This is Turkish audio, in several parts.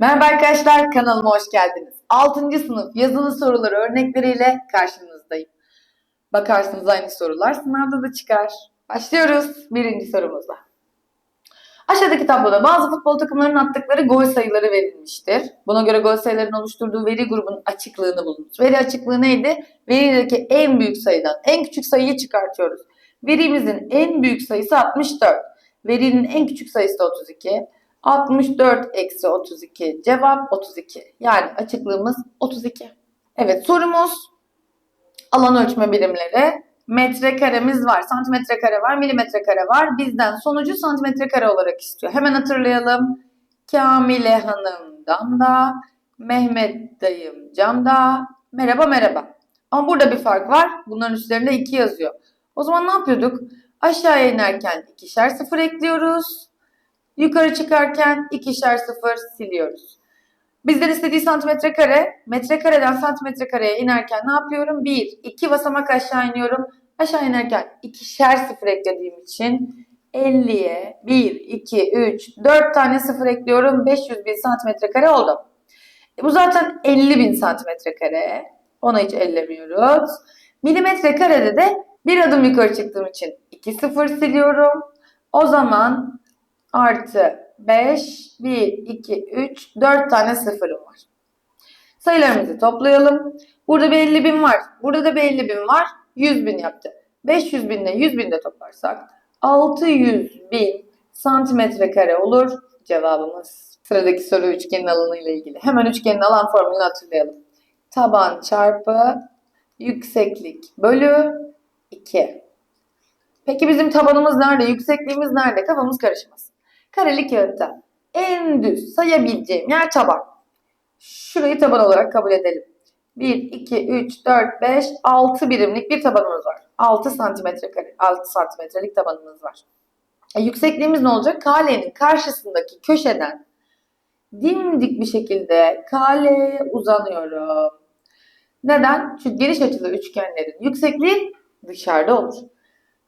Merhaba arkadaşlar, kanalıma hoş geldiniz. 6. sınıf yazılı soruları örnekleriyle karşınızdayım. Bakarsınız aynı sorular sınavda da çıkar. Başlıyoruz birinci sorumuzla. Aşağıdaki tabloda bazı futbol takımlarının attıkları gol sayıları verilmiştir. Buna göre gol sayılarının oluşturduğu veri grubunun açıklığını bulunuz. Veri açıklığı neydi? Verideki en büyük sayıdan en küçük sayıyı çıkartıyoruz. Verimizin en büyük sayısı 64. Verinin en küçük sayısı da 32. 64 eksi 32 cevap 32. Yani açıklığımız 32. Evet sorumuz alan ölçme birimleri. Metrekaremiz var, santimetre kare var, milimetre kare var. Bizden sonucu santimetre kare olarak istiyor. Hemen hatırlayalım. Kamile Hanım damda, Mehmet dayım camda. Merhaba merhaba. Ama burada bir fark var. Bunların üstlerinde 2 yazıyor. O zaman ne yapıyorduk? Aşağıya inerken ikişer sıfır ekliyoruz. Yukarı çıkarken ikişer sıfır siliyoruz. Bizden istediği santimetre kare. Metrekareden santimetre kareye inerken ne yapıyorum? 1, 2 basamak aşağı iniyorum. Aşağı inerken ikişer sıfır eklediğim için 50'ye 1, 2, 3, 4 tane sıfır ekliyorum. 500 bin santimetre kare oldu. E bu zaten 50 bin santimetre kare. Ona hiç ellemiyoruz. Milimetre karede de bir adım yukarı çıktığım için 2 sıfır siliyorum. O zaman artı 5, 1, 2, 3, 4 tane sıfırım var. Sayılarımızı toplayalım. Burada bir 50 bin var. Burada da bir 50 bin var. 100 bin yaptı. 500 binle 100 bin de toplarsak 600 bin santimetre kare olur cevabımız. Sıradaki soru üçgenin alanı ile ilgili. Hemen üçgenin alan formülünü hatırlayalım. Taban çarpı yükseklik bölü 2. Peki bizim tabanımız nerede? Yüksekliğimiz nerede? Kafamız karışmasın. Kareli kağıtta en düz sayabileceğim yer taban. Şurayı taban olarak kabul edelim. 1, 2, 3, 4, 5, 6 birimlik bir tabanımız var. 6 santimetre kare, 6 santimetrelik tabanımız var. E, yüksekliğimiz ne olacak? Kalenin karşısındaki köşeden dimdik bir şekilde kaleye uzanıyorum. Neden? Çünkü geniş açılı üçgenlerin yüksekliği dışarıda olur.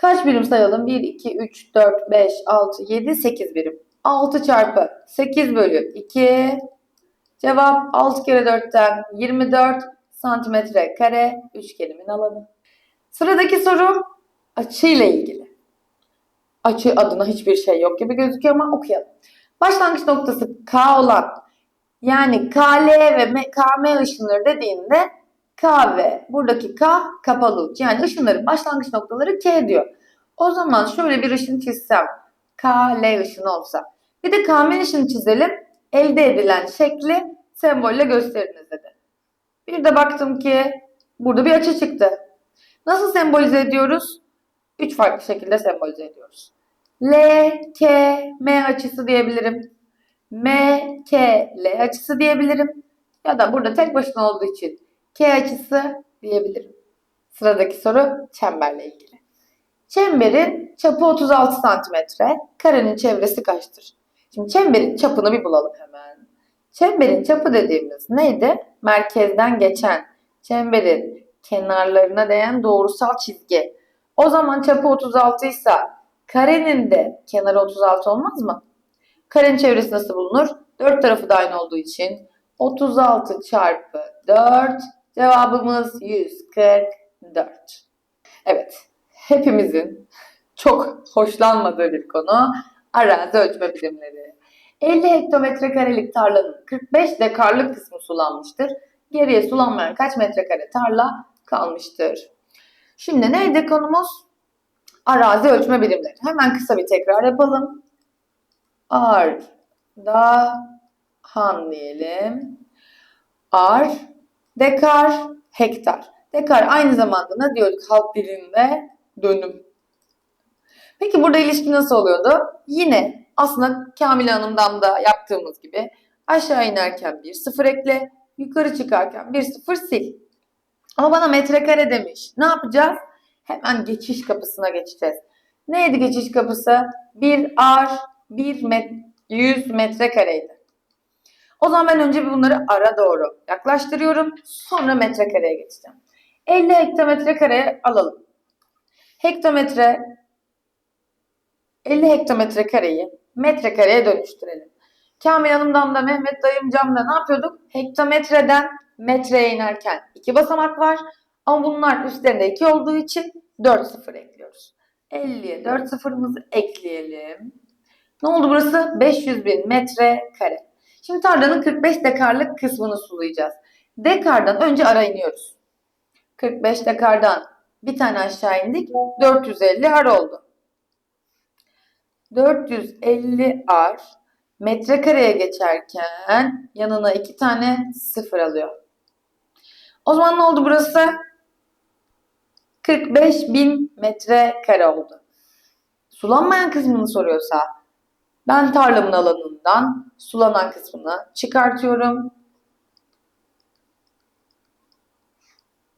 Kaç birim sayalım? 1, 2, 3, 4, 5, 6, 7, 8 birim. 6 çarpı 8 bölü 2. Cevap 6 kere 4'ten 24 santimetre kare üçgenimin alanı. Sıradaki soru açı ile ilgili. Açı adına hiçbir şey yok gibi gözüküyor ama okuyalım. Başlangıç noktası K olan yani KL ve KM ışınları dediğinde K ve buradaki K kapalı uç. Yani ışınların başlangıç noktaları K diyor. O zaman şöyle bir ışın çizsem K, L ışını olsa. Bir de KM ışını çizelim. Elde edilen şekli sembolle gösteriniz dedi. Bir de baktım ki burada bir açı çıktı. Nasıl sembolize ediyoruz? Üç farklı şekilde sembolize ediyoruz. L, K, M açısı diyebilirim. M, K, L açısı diyebilirim. Ya da burada tek başına olduğu için K açısı diyebilirim. Sıradaki soru çemberle ilgili. Çemberin çapı 36 santimetre, karenin çevresi kaçtır? Şimdi çemberin çapını bir bulalım hemen. Çemberin çapı dediğimiz neydi? Merkezden geçen, çemberin kenarlarına değen doğrusal çizgi. O zaman çapı 36 ise karenin de kenarı 36 olmaz mı? Karenin çevresi nasıl bulunur? Dört tarafı da aynı olduğu için 36 çarpı 4 cevabımız 144. Evet, hepimizin çok hoşlanmadığı bir konu arazi ölçme birimleri. 50 hektometre karelik tarlanın 45 dekarlık kısmı sulanmıştır. Geriye sulanmayan kaç metrekare tarla kalmıştır? Şimdi neydi konumuz? Arazi ölçme birimleri. Hemen kısa bir tekrar yapalım. Ar, da, han diyelim. Ar, dekar, hektar. Dekar aynı zamanda ne diyorduk halk dilinde? Dönüm. Peki burada ilişki nasıl oluyordu? Yine aslında Kamile Hanım'dan da yaptığımız gibi aşağı inerken bir sıfır ekle, yukarı çıkarken bir sıfır sil. Ama bana metrekare demiş. Ne yapacağız? Hemen geçiş kapısına geçeceğiz. Neydi geçiş kapısı? Bir ar, bir met 100 metrekareydi. O zaman ben önce bir bunları ara doğru yaklaştırıyorum. Sonra metrekareye geçeceğim. 50 hektometre kareye alalım. Hektometre 50 hektometre kareyi metrekareye dönüştürelim. Kamil Hanım'dan da Mehmet dayımcam da ne yapıyorduk? Hektometreden metreye inerken iki basamak var. Ama bunlar üstlerinde 2 olduğu için 4 sıfır ekliyoruz. 50'ye 4 sıfırımızı ekleyelim. Ne oldu burası? 500 bin metre kare. Şimdi tarlanın 45 dekarlık kısmını sulayacağız. Dekardan önce ara iniyoruz. 45 dekardan bir tane aşağı indik. 450 ar oldu. 450 ar metrekareye geçerken yanına iki tane sıfır alıyor. O zaman ne oldu burası? 45 bin metrekare oldu. Sulanmayan kısmını soruyorsa ben tarlamın alanından sulanan kısmını çıkartıyorum.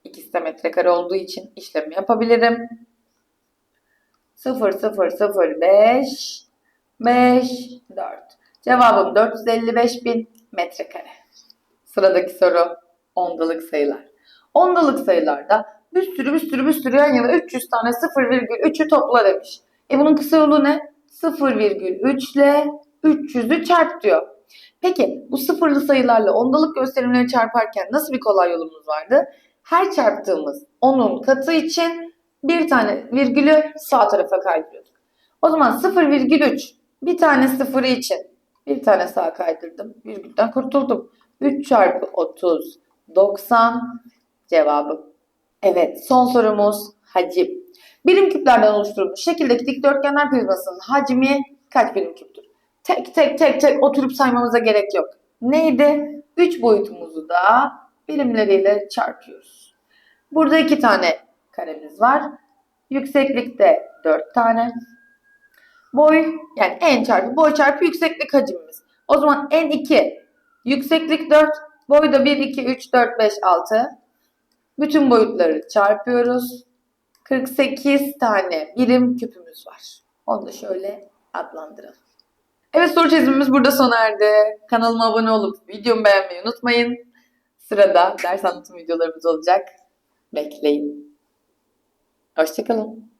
İkisi de metrekare olduğu için işlemi yapabilirim. 0 0 0 5 5 4. Cevabım 455 bin metrekare. Sıradaki soru ondalık sayılar. Ondalık sayılarda bir sürü bir sürü bir sürü yan yana 300 tane 0,3'ü topla demiş. E bunun kısa yolu ne? 0,3 ile 300'ü çarp diyor. Peki bu sıfırlı sayılarla ondalık gösterimleri çarparken nasıl bir kolay yolumuz vardı? Her çarptığımız onun katı için bir tane virgülü sağ tarafa kaydırıyorduk. O zaman 0,3 bir tane sıfırı için bir tane sağa kaydırdım. Virgülden kurtuldum. 3 çarpı 30 90 cevabım. Evet son sorumuz hacim. Birim küplerden oluşturulmuş şekildeki dikdörtgenler prizmasının hacmi kaç birim küptür? Tek tek tek tek oturup saymamıza gerek yok. Neydi? 3 boyutumuzu da birimleriyle çarpıyoruz. Burada 2 tane karemiz var. Yükseklikte 4 tane. Boy yani en çarpı boy çarpı yükseklik hacmimiz. O zaman en 2 yükseklik 4 boy da 1 2 3 4 5 6. Bütün boyutları çarpıyoruz. 48 tane birim küpümüz var. Onu da şöyle adlandıralım. Evet soru çözümümüz burada sona erdi. Kanalıma abone olup videomu beğenmeyi unutmayın. Sırada ders anlatım videolarımız olacak. Bekleyin. Hoşçakalın.